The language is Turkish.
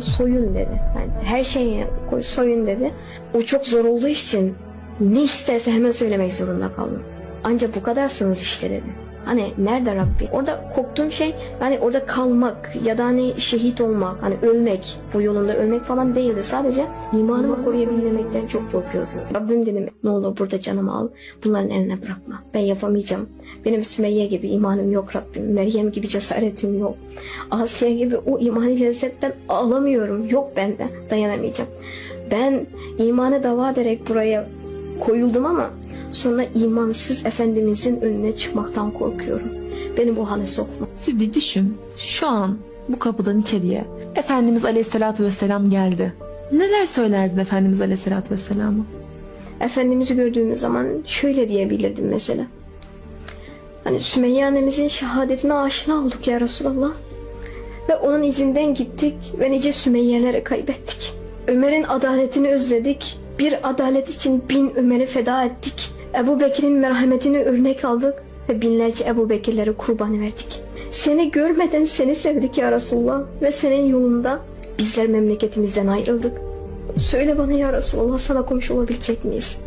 soyun dedi. Yani her şeyi koy soyun dedi. O çok zor olduğu için ne isterse hemen söylemek zorunda kaldım. Ancak bu kadarsınız işte dedi. Hani nerede Rabbi? Orada korktuğum şey yani orada kalmak ya da hani şehit olmak, hani ölmek, bu yolunda ölmek falan değildi. Sadece imanımı koruyabilmemekten çok korkuyordum. Rabbim dedim ne olur burada canımı al. Bunların eline bırakma. Ben yapamayacağım. Benim Sümeyye gibi imanım yok Rabbim. Meryem gibi cesaretim yok. Asya gibi o imani lezzetten alamıyorum. Yok bende. Dayanamayacağım. Ben imanı dava ederek buraya koyuldum ama sonra imansız Efendimizin önüne çıkmaktan korkuyorum. Beni bu hale sokma. Sübhi düşün. Şu an bu kapıdan içeriye Efendimiz Aleyhisselatü Vesselam geldi. Neler söylerdin Efendimiz Aleyhisselatü Vesselam'a? Efendimiz'i gördüğümüz zaman şöyle diyebilirdim mesela. Hani Sümeyye annemizin şehadetine aşina olduk ya Resulallah. Ve onun izinden gittik ve nice Sümeyye'leri kaybettik. Ömer'in adaletini özledik. Bir adalet için bin Ömer'i feda ettik. Ebu Bekir'in merhametini örnek aldık ve binlerce Ebu Bekir'leri kurban verdik. Seni görmeden seni sevdik ya Resulullah ve senin yolunda bizler memleketimizden ayrıldık. Söyle bana ya Resulallah sana komşu olabilecek miyiz?